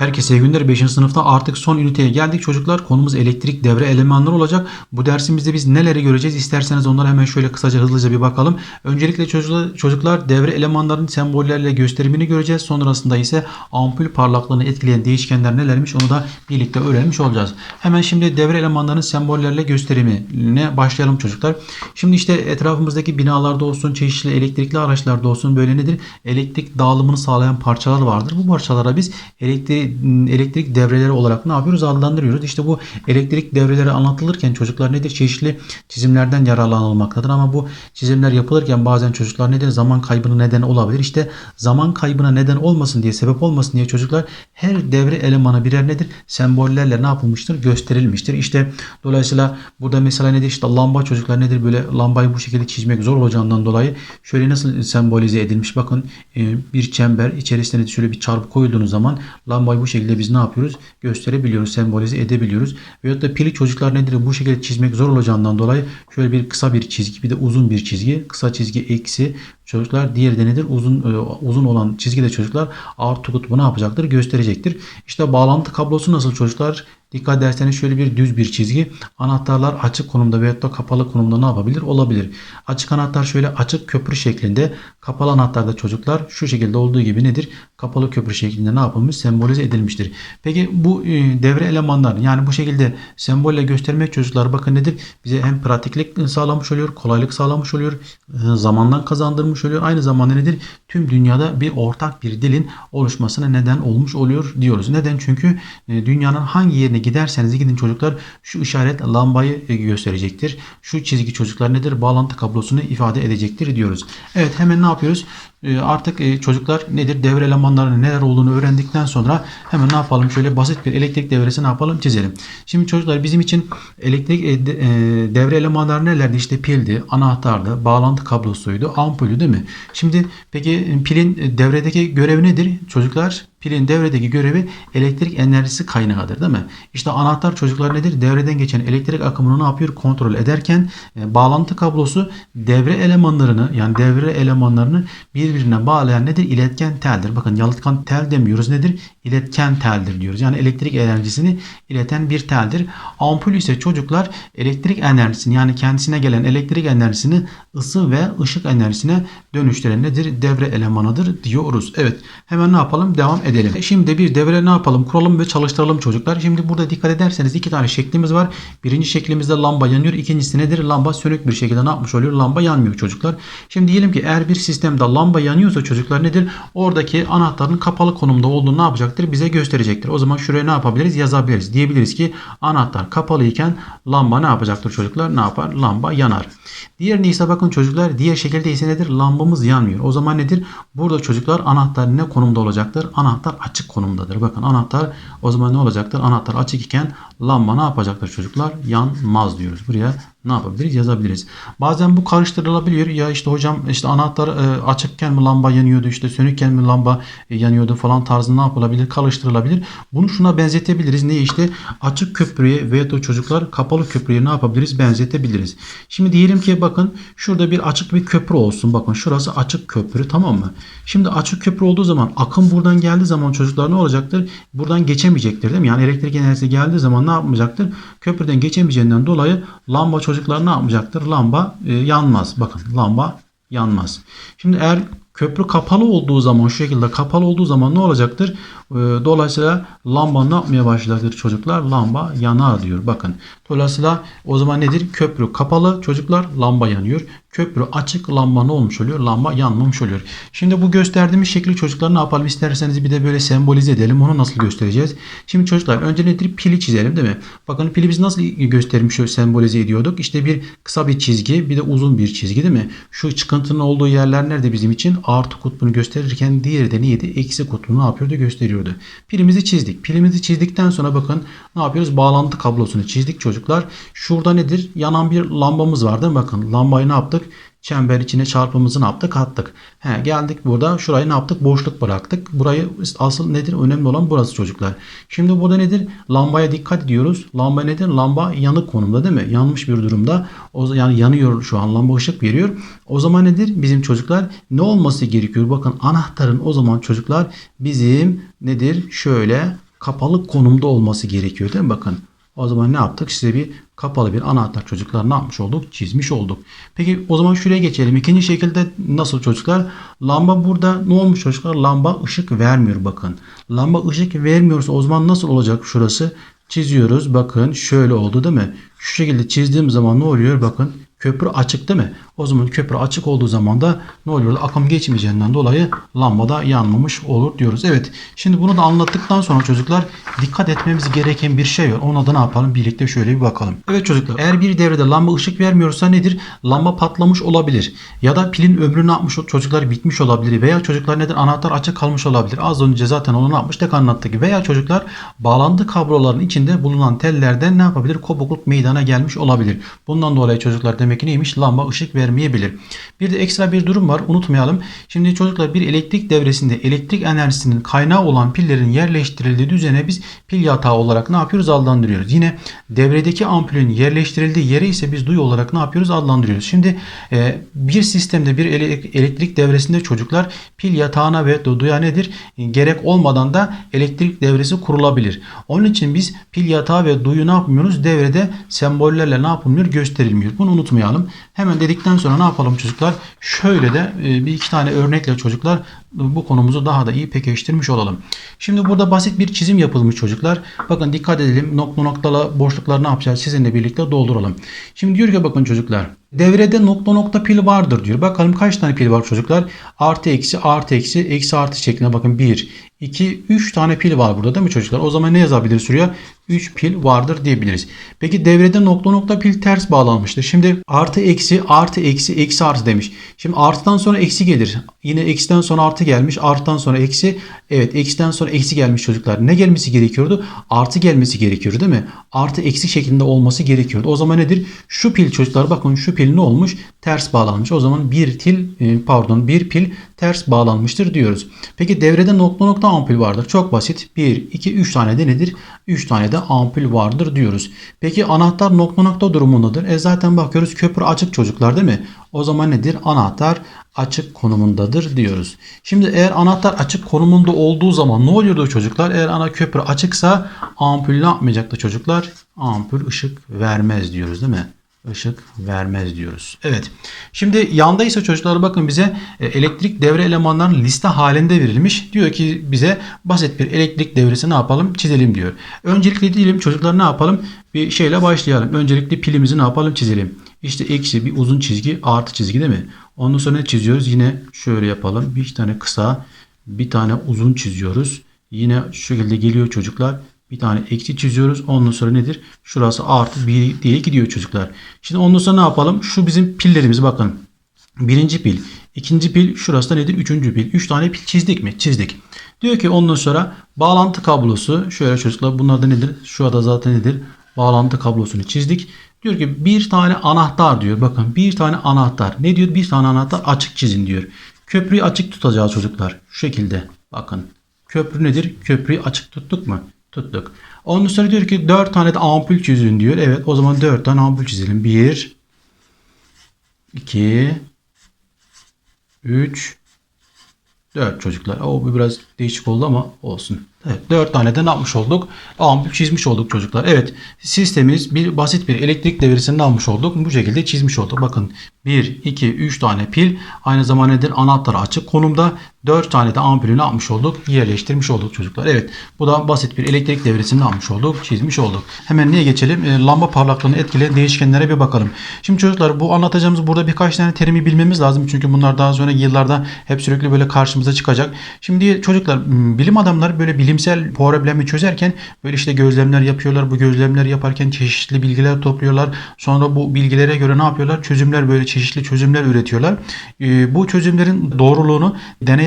Herkese iyi günler. 5. sınıfta artık son üniteye geldik çocuklar. Konumuz elektrik devre elemanları olacak. Bu dersimizde biz neleri göreceğiz? İsterseniz onlara hemen şöyle kısaca hızlıca bir bakalım. Öncelikle çocuklar, devre elemanlarının sembollerle gösterimini göreceğiz. Sonrasında ise ampul parlaklığını etkileyen değişkenler nelermiş onu da birlikte öğrenmiş olacağız. Hemen şimdi devre elemanlarının sembollerle gösterimine başlayalım çocuklar. Şimdi işte etrafımızdaki binalarda olsun, çeşitli elektrikli araçlarda olsun böyle nedir? Elektrik dağılımını sağlayan parçalar vardır. Bu parçalara biz elektrik elektrik devreleri olarak ne yapıyoruz? Adlandırıyoruz. İşte bu elektrik devreleri anlatılırken çocuklar nedir? Çeşitli çizimlerden yararlanılmaktadır ama bu çizimler yapılırken bazen çocuklar nedir? Zaman kaybına neden olabilir. İşte zaman kaybına neden olmasın diye, sebep olmasın diye çocuklar her devre elemanı birer nedir? Sembollerle ne yapılmıştır? Gösterilmiştir. İşte dolayısıyla burada mesela nedir? İşte lamba çocuklar nedir? Böyle lambayı bu şekilde çizmek zor olacağından dolayı şöyle nasıl sembolize edilmiş? Bakın e, bir çember içerisine şöyle bir çarpı koyduğunuz zaman lambayı bu şekilde biz ne yapıyoruz? Gösterebiliyoruz, sembolize edebiliyoruz. Veyahut da pili çocuklar nedir? Bu şekilde çizmek zor olacağından dolayı şöyle bir kısa bir çizgi, bir de uzun bir çizgi. Kısa çizgi eksi çocuklar diğeri de nedir? Uzun e, uzun olan çizgi de çocuklar artı kutbu ne yapacaktır? Gösterecektir. İşte bağlantı kablosu nasıl çocuklar? Dikkat ederseniz şöyle bir düz bir çizgi. Anahtarlar açık konumda veyahut da kapalı konumda ne yapabilir? Olabilir. Açık anahtar şöyle açık köprü şeklinde. Kapalı anahtarda çocuklar şu şekilde olduğu gibi nedir? Kapalı köprü şeklinde ne yapılmış? Sembolize edilmiştir. Peki bu e, devre elemanlar yani bu şekilde sembolle göstermek çocuklar bakın nedir? Bize hem pratiklik sağlamış oluyor, kolaylık sağlamış oluyor, e, zamandan kazandırmış oluyor. Aynı zamanda nedir? Tüm dünyada bir ortak bir dilin oluşmasına neden olmuş oluyor diyoruz. Neden? Çünkü e, dünyanın hangi yerine giderseniz gidin çocuklar şu işaret lambayı e, gösterecektir. Şu çizgi çocuklar nedir? Bağlantı kablosunu ifade edecektir diyoruz. Evet hemen ne yapıyoruz? E, Artık çocuklar nedir? Devre elemanlarının neler olduğunu öğrendikten sonra hemen ne yapalım? Şöyle basit bir elektrik devresi ne yapalım? Çizelim. Şimdi çocuklar bizim için elektrik de- devre elemanları nelerdi? İşte pildi, anahtardı, bağlantı kablosuydu, ampulü değil mi? Şimdi peki e, pilin e, devredeki görevi nedir? Çocuklar pilin devredeki görevi elektrik enerjisi kaynağıdır değil mi? İşte anahtar çocuklar nedir? Devreden geçen elektrik akımını ne yapıyor? Kontrol ederken e, bağlantı kablosu devre elemanlarını yani devre elemanlarını birbirine bağlayan nedir? İletken teldir. Bakın yalıtkan tel demiyoruz. Nedir? İletken teldir diyoruz. Yani elektrik enerjisini ileten bir teldir. Ampul ise çocuklar elektrik enerjisini yani kendisine gelen elektrik enerjisini ısı ve ışık enerjisine dönüştüren nedir? Devre elemanıdır diyoruz. Evet. Hemen ne yapalım? Devam edelim. Şimdi bir devre ne yapalım? Kuralım ve çalıştıralım çocuklar. Şimdi burada dikkat ederseniz iki tane şeklimiz var. Birinci şeklimizde lamba yanıyor. İkincisi nedir? Lamba sönük bir şekilde ne yapmış oluyor? Lamba yanmıyor çocuklar. Şimdi diyelim ki eğer bir sistemde lamba yanıyorsa çocuklar nedir? Oradaki anahtarın kapalı konumda olduğunu ne yapacaktır? Bize gösterecektir. O zaman şuraya ne yapabiliriz? Yazabiliriz. Diyebiliriz ki anahtar kapalı iken lamba ne yapacaktır çocuklar? Ne yapar? Lamba yanar. Diğerine ise bakın çocuklar diğer şekilde ise nedir? Lambamız yanmıyor. O zaman nedir? Burada çocuklar anahtar ne konumda olacaktır? Anahtar açık konumdadır. Bakın anahtar o zaman ne olacaktır? Anahtar açık iken lamba ne yapacaktır çocuklar? Yanmaz diyoruz. Buraya ne yapabiliriz? Yazabiliriz. Bazen bu karıştırılabiliyor. Ya işte hocam işte anahtar e, açıkken mi lamba yanıyordu işte sönükken mi lamba e, yanıyordu falan tarzı ne yapılabilir? Karıştırılabilir. Bunu şuna benzetebiliriz. Ne işte açık köprüye veya da çocuklar kapalı köprüye ne yapabiliriz? Benzetebiliriz. Şimdi diyelim ki bakın şurada bir açık bir köprü olsun. Bakın şurası açık köprü tamam mı? Şimdi açık köprü olduğu zaman akım buradan geldiği zaman çocuklar ne olacaktır? Buradan geçemeyecektir değil mi? Yani elektrik enerjisi geldiği zaman ne yapmayacaktır? Köprüden geçemeyeceğinden dolayı lamba çocuklar ne yapmayacaktır? Lamba e, yanmaz. Bakın lamba yanmaz. Şimdi eğer köprü kapalı olduğu zaman şu şekilde kapalı olduğu zaman ne olacaktır? E, dolayısıyla lamba ne yapmaya başlayacaktır çocuklar? Lamba yanar diyor. Bakın. Dolayısıyla o zaman nedir? Köprü kapalı çocuklar lamba yanıyor. Köprü açık lamba ne olmuş oluyor? Lamba yanmamış oluyor. Şimdi bu gösterdiğimiz şekli çocuklar ne yapalım? İsterseniz bir de böyle sembolize edelim. Onu nasıl göstereceğiz? Şimdi çocuklar önce nedir? Pili çizelim değil mi? Bakın pili biz nasıl göstermiş, sembolize ediyorduk? İşte bir kısa bir çizgi, bir de uzun bir çizgi değil mi? Şu çıkıntının olduğu yerler nerede bizim için? Artı kutbunu gösterirken diğeri de neydi? Eksi kutbunu ne yapıyordu? Gösteriyordu. Pilimizi çizdik. Pilimizi çizdikten sonra bakın ne yapıyoruz? Bağlantı kablosunu çizdik çocuklar. Şurada nedir? Yanan bir lambamız var değil mi? Bakın lambayı ne yaptık? Çember içine çarpımızı ne yaptık? Attık. He, geldik burada şurayı ne yaptık? Boşluk bıraktık. Burayı asıl nedir? Önemli olan burası çocuklar. Şimdi burada nedir? Lambaya dikkat ediyoruz. Lamba nedir? Lamba yanık konumda değil mi? Yanmış bir durumda. O yani yanıyor şu an. Lamba ışık veriyor. O zaman nedir? Bizim çocuklar ne olması gerekiyor? Bakın anahtarın o zaman çocuklar bizim nedir? Şöyle kapalı konumda olması gerekiyor değil mi? Bakın o zaman ne yaptık? Size bir kapalı bir anahtar çocuklar ne yapmış olduk? Çizmiş olduk. Peki o zaman şuraya geçelim. İkinci şekilde nasıl çocuklar? Lamba burada ne olmuş çocuklar? Lamba ışık vermiyor bakın. Lamba ışık vermiyorsa o zaman nasıl olacak şurası? Çiziyoruz. Bakın şöyle oldu değil mi? Şu şekilde çizdiğim zaman ne oluyor? Bakın köprü açık değil mi? O zaman köprü açık olduğu zaman da ne oluyor? Akım geçmeyeceğinden dolayı lambada yanmamış olur diyoruz. Evet. Şimdi bunu da anlattıktan sonra çocuklar dikkat etmemiz gereken bir şey var. Ona da ne yapalım? Birlikte şöyle bir bakalım. Evet çocuklar. Eğer bir devrede lamba ışık vermiyorsa nedir? Lamba patlamış olabilir. Ya da pilin ömrü ne yapmış? Çocuklar bitmiş olabilir. Veya çocuklar nedir? Anahtar açık kalmış olabilir. Az önce zaten onu ne yapmıştık anlattık. Veya çocuklar bağlantı kabloların içinde bulunan tellerden ne yapabilir? Kopukluk meydana gelmiş olabilir. Bundan dolayı çocuklar demek ki neymiş? Lamba ışık vermeyebilir. Bir de ekstra bir durum var. Unutmayalım. Şimdi çocuklar bir elektrik devresinde elektrik enerjisinin kaynağı olan pillerin yerleştirildiği düzene biz pil yatağı olarak ne yapıyoruz? Adlandırıyoruz. Yine devredeki ampulün yerleştirildiği yere ise biz duyu olarak ne yapıyoruz? Adlandırıyoruz. Şimdi e, bir sistemde bir ele- elektrik devresinde çocuklar pil yatağına ve duya nedir? Gerek olmadan da elektrik devresi kurulabilir. Onun için biz pil yatağı ve duyu ne yapmıyoruz? Devrede sembollerle ne yapılmıyor? Gösterilmiyor. Bunu unutmayalım. Hemen dedikten sonra ne yapalım çocuklar? Şöyle de e, bir iki tane örnekle çocuklar bu konumuzu daha da iyi pekiştirmiş olalım. Şimdi burada basit bir çizim yapılmış çocuklar. Bakın dikkat edelim. Nokta noktalı boşlukları ne yapacağız? Sizinle birlikte dolduralım. Şimdi diyor ki bakın çocuklar. Devrede nokta nokta pil vardır diyor. Bakalım kaç tane pil var çocuklar? Artı eksi artı eksi eksi artı şeklinde bakın 1, 2, 3 tane pil var burada değil mi çocuklar? O zaman ne yazabiliriz şuraya? 3 pil vardır diyebiliriz. Peki devrede nokta nokta pil ters bağlanmıştır. Şimdi artı eksi artı eksi eksi artı demiş. Şimdi artıdan sonra eksi gelir. Yine eksiden sonra artı gelmiş. Artıdan sonra eksi. Evet eksiden sonra eksi gelmiş çocuklar. Ne gelmesi gerekiyordu? Artı gelmesi gerekiyordu değil mi? Artı eksi şeklinde olması gerekiyordu. O zaman nedir? Şu pil çocuklar bakın şu pil ne olmuş? Ters bağlanmış. O zaman bir til pardon bir pil ters bağlanmıştır diyoruz. Peki devrede nokta nokta ampul vardır. Çok basit. 1, 2, 3 tane de nedir? 3 tane de ampul vardır diyoruz. Peki anahtar nokta nokta durumundadır. E zaten bakıyoruz köprü açık çocuklar değil mi? O zaman nedir? Anahtar açık konumundadır diyoruz. Şimdi eğer anahtar açık konumunda olduğu zaman ne oluyordu çocuklar? Eğer ana köprü açıksa ampul ne yapmayacaktı çocuklar? Ampul ışık vermez diyoruz değil mi? Işık vermez diyoruz. Evet. Şimdi yandaysa çocuklar bakın bize e, elektrik devre elemanlarının liste halinde verilmiş. Diyor ki bize basit bir elektrik devresi ne yapalım? Çizelim diyor. Öncelikle diyelim çocuklar ne yapalım? Bir şeyle başlayalım. Öncelikle pilimizi ne yapalım? Çizelim. İşte eksi bir uzun çizgi artı çizgi değil mi? Ondan sonra ne çiziyoruz? Yine şöyle yapalım. Bir tane kısa bir tane uzun çiziyoruz. Yine şu şekilde geliyor çocuklar. Bir tane eksi çiziyoruz. Ondan sonra nedir? Şurası artı 1 diye gidiyor çocuklar. Şimdi ondan sonra ne yapalım? Şu bizim pillerimiz bakın. Birinci pil. ikinci pil. Şurası da nedir? Üçüncü pil. Üç tane pil çizdik mi? Çizdik. Diyor ki ondan sonra bağlantı kablosu. Şöyle çocuklar bunlar da nedir? Şu da zaten nedir? Bağlantı kablosunu çizdik. Diyor ki bir tane anahtar diyor. Bakın bir tane anahtar. Ne diyor? Bir tane anahtar açık çizin diyor. Köprüyü açık tutacağız çocuklar. Şu şekilde. Bakın. Köprü nedir? Köprüyü açık tuttuk mu? Tuttuk. Ondan sonra diyor ki 4 tane de ampul çizin diyor. Evet o zaman 4 tane ampul çizelim. 1 2 3 4 çocuklar. O biraz değişik oldu ama olsun. Evet 4 tane de ne yapmış olduk? Ampul çizmiş olduk çocuklar. Evet sistemimiz bir basit bir elektrik devresini almış olduk. Bu şekilde çizmiş olduk. Bakın 1, 2, 3 tane pil. Aynı zamanda nedir? Anahtar açık konumda. 4 tane de ampulü ne yapmış olduk? Yerleştirmiş olduk çocuklar. Evet bu da basit bir elektrik devresini almış olduk? Çizmiş olduk. Hemen niye geçelim? E, lamba parlaklığını etkileyen değişkenlere bir bakalım. Şimdi çocuklar bu anlatacağımız burada birkaç tane terimi bilmemiz lazım. Çünkü bunlar daha sonraki yıllarda hep sürekli böyle karşımıza çıkacak. Şimdi çocuklar bilim adamları böyle bilimsel problemi çözerken böyle işte gözlemler yapıyorlar. Bu gözlemler yaparken çeşitli bilgiler topluyorlar. Sonra bu bilgilere göre ne yapıyorlar? Çözümler böyle çeşitli çözümler üretiyorlar. E, bu çözümlerin doğruluğunu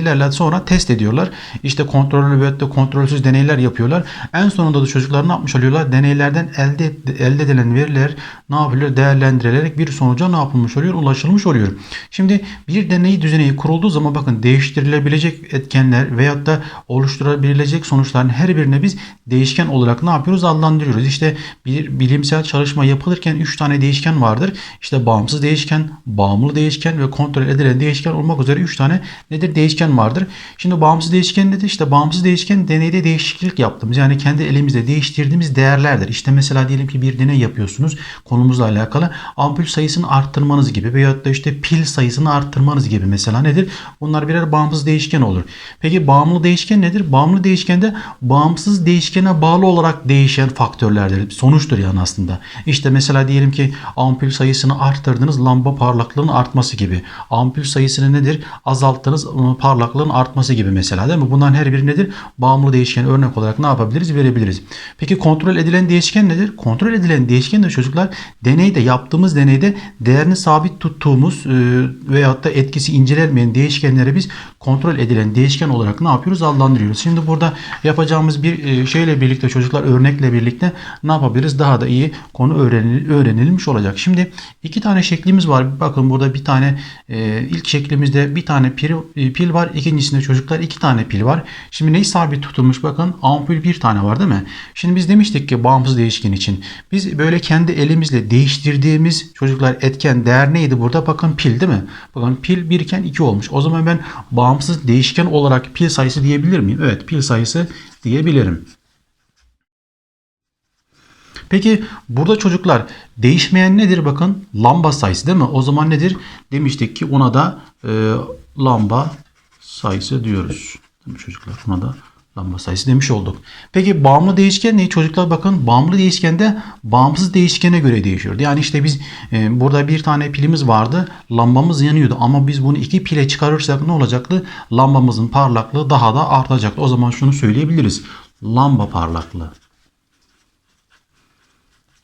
deneylerle sonra test ediyorlar. İşte kontrollü ve de kontrolsüz deneyler yapıyorlar. En sonunda da çocuklar ne yapmış oluyorlar? Deneylerden elde elde edilen veriler ne yapılıyor? Değerlendirilerek bir sonuca ne yapılmış oluyor? Ulaşılmış oluyor. Şimdi bir deney düzeneyi kurulduğu zaman bakın değiştirilebilecek etkenler veyahut da oluşturabilecek sonuçların her birine biz değişken olarak ne yapıyoruz? Adlandırıyoruz. İşte bir bilimsel çalışma yapılırken 3 tane değişken vardır. İşte bağımsız değişken, bağımlı değişken ve kontrol edilen değişken olmak üzere 3 tane nedir? Değişken değişken vardır. Şimdi bağımsız değişken nedir? İşte bağımsız değişken deneyde değişiklik yaptığımız yani kendi elimizde değiştirdiğimiz değerlerdir. İşte mesela diyelim ki bir deney yapıyorsunuz konumuzla alakalı ampul sayısını arttırmanız gibi veyahut da işte pil sayısını arttırmanız gibi mesela nedir? Bunlar birer bağımsız değişken olur. Peki bağımlı değişken nedir? Bağımlı değişken de bağımsız değişkene bağlı olarak değişen faktörlerdir. Sonuçtur yani aslında. İşte mesela diyelim ki ampul sayısını arttırdınız lamba parlaklığının artması gibi. Ampul sayısını nedir? Azalttınız ıı, parlaklığın artması gibi mesela değil mi? Bunların her biri nedir? Bağımlı değişken örnek olarak ne yapabiliriz? Verebiliriz. Peki kontrol edilen değişken nedir? Kontrol edilen değişken de çocuklar deneyde yaptığımız deneyde değerini sabit tuttuğumuz e, veyahut da etkisi incelenmeyen değişkenleri biz kontrol edilen değişken olarak ne yapıyoruz? Adlandırıyoruz. Şimdi burada yapacağımız bir e, şeyle birlikte çocuklar örnekle birlikte ne yapabiliriz? Daha da iyi konu öğrenil, öğrenilmiş olacak. Şimdi iki tane şeklimiz var. Bakın burada bir tane e, ilk şeklimizde bir tane pil, e, pil var. İkincisinde çocuklar iki tane pil var. Şimdi neyi sabit tutulmuş? Bakın ampul bir tane var değil mi? Şimdi biz demiştik ki bağımsız değişken için. Biz böyle kendi elimizle değiştirdiğimiz çocuklar etken değer neydi burada? Bakın pil değil mi? Bakın pil 1 iken 2 olmuş. O zaman ben bağımsız değişken olarak pil sayısı diyebilir miyim? Evet pil sayısı diyebilirim. Peki burada çocuklar değişmeyen nedir bakın? Lamba sayısı değil mi? O zaman nedir? Demiştik ki ona da e, lamba sayısı diyoruz. Değil çocuklar? Ona da lamba sayısı demiş olduk. Peki bağımlı değişken ne? Çocuklar bakın bağımlı değişken de bağımsız değişkene göre değişiyor. Yani işte biz e, burada bir tane pilimiz vardı. Lambamız yanıyordu ama biz bunu iki pile çıkarırsak ne olacaktı? Lambamızın parlaklığı daha da artacaktı. O zaman şunu söyleyebiliriz. Lamba parlaklığı.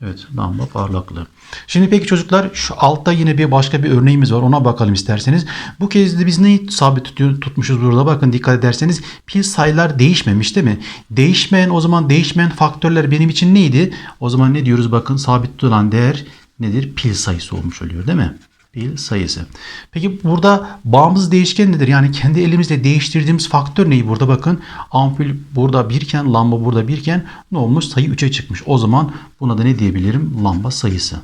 Evet lamba parlaklığı. Şimdi peki çocuklar şu altta yine bir başka bir örneğimiz var. Ona bakalım isterseniz. Bu kez de biz neyi sabit tutuyor, tutmuşuz burada? Bakın dikkat ederseniz pil sayılar değişmemiş değil mi? Değişmeyen o zaman değişmeyen faktörler benim için neydi? O zaman ne diyoruz? Bakın sabit tutulan değer nedir? Pil sayısı olmuş oluyor değil mi? Pil sayısı. Peki burada bağımsız değişken nedir? Yani kendi elimizle değiştirdiğimiz faktör neyi burada? Bakın ampul burada birken lamba burada birken ne olmuş? Sayı 3'e çıkmış. O zaman buna da ne diyebilirim? Lamba sayısı.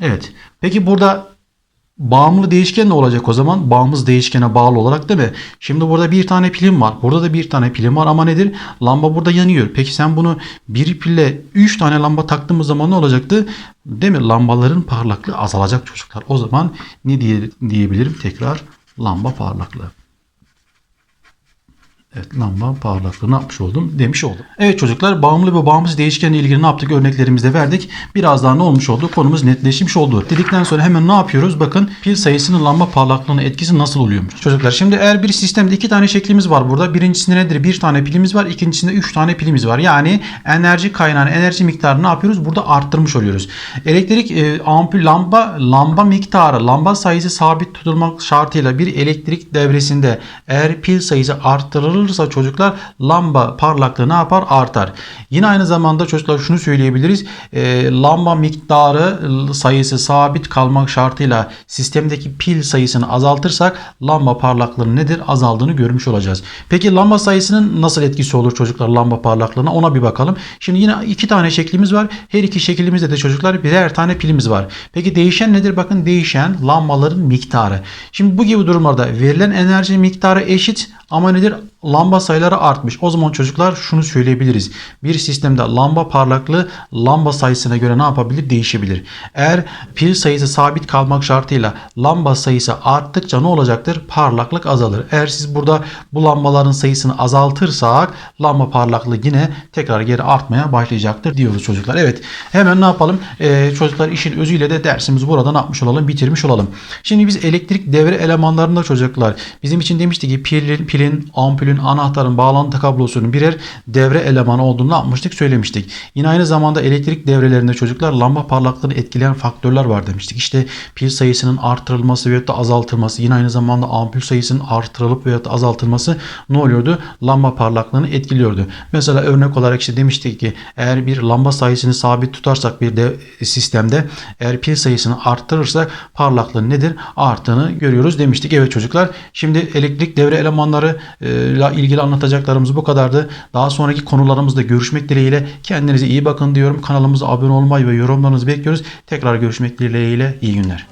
Evet. Peki burada bağımlı değişken ne olacak o zaman? Bağımsız değişkene bağlı olarak değil mi? Şimdi burada bir tane pilim var. Burada da bir tane pilim var ama nedir? Lamba burada yanıyor. Peki sen bunu bir pille 3 tane lamba taktığımız zaman ne olacaktı? Değil mi? Lambaların parlaklığı azalacak çocuklar. O zaman ne diye, diyebilirim? Tekrar lamba parlaklığı. Evet lamba parlaklığını yapmış oldum demiş oldum. Evet çocuklar bağımlı ve bağımsız değişkenle ilgili ne yaptık örneklerimizde verdik. Biraz daha ne olmuş oldu konumuz netleşmiş oldu. Dedikten sonra hemen ne yapıyoruz? Bakın pil sayısının lamba parlaklığına etkisi nasıl oluyormuş. Çocuklar şimdi eğer bir sistemde iki tane şeklimiz var burada. Birincisinde nedir? Bir tane pilimiz var. İkincisinde üç tane pilimiz var. Yani enerji kaynağını enerji miktarını ne yapıyoruz? Burada arttırmış oluyoruz. Elektrik e, ampul lamba lamba miktarı lamba sayısı sabit tutulmak şartıyla bir elektrik devresinde eğer pil sayısı arttırılır arttırılırsa çocuklar lamba parlaklığı ne yapar? Artar. Yine aynı zamanda çocuklar şunu söyleyebiliriz. E, lamba miktarı sayısı sabit kalmak şartıyla sistemdeki pil sayısını azaltırsak lamba parlaklığının nedir? Azaldığını görmüş olacağız. Peki lamba sayısının nasıl etkisi olur çocuklar lamba parlaklığına? Ona bir bakalım. Şimdi yine iki tane şeklimiz var. Her iki şeklimizde de çocuklar birer tane pilimiz var. Peki değişen nedir? Bakın değişen lambaların miktarı. Şimdi bu gibi durumlarda verilen enerji miktarı eşit ama nedir? Lamba sayıları artmış. O zaman çocuklar şunu söyleyebiliriz. Bir sistemde lamba parlaklığı lamba sayısına göre ne yapabilir? Değişebilir. Eğer pil sayısı sabit kalmak şartıyla lamba sayısı arttıkça ne olacaktır? Parlaklık azalır. Eğer siz burada bu lambaların sayısını azaltırsak lamba parlaklığı yine tekrar geri artmaya başlayacaktır diyoruz çocuklar. Evet hemen ne yapalım? Ee, çocuklar işin özüyle de dersimizi burada ne yapmış olalım? Bitirmiş olalım. Şimdi biz elektrik devre elemanlarında çocuklar bizim için demiştik ki pilin, pilin ampulün, anahtarın, bağlantı kablosunun birer devre elemanı olduğunu yapmıştık söylemiştik. Yine aynı zamanda elektrik devrelerinde çocuklar lamba parlaklığını etkileyen faktörler var demiştik. İşte pil sayısının artırılması veyahut da azaltılması yine aynı zamanda ampul sayısının artırılıp veyahut da azaltılması ne oluyordu? Lamba parlaklığını etkiliyordu. Mesela örnek olarak işte demiştik ki eğer bir lamba sayısını sabit tutarsak bir de sistemde eğer pil sayısını arttırırsak parlaklığın nedir? Arttığını görüyoruz demiştik. Evet çocuklar şimdi elektrik devre elemanları ile ilgili anlatacaklarımız bu kadardı. Daha sonraki konularımızda görüşmek dileğiyle kendinize iyi bakın diyorum. Kanalımıza abone olmayı ve yorumlarınızı bekliyoruz. Tekrar görüşmek dileğiyle iyi günler.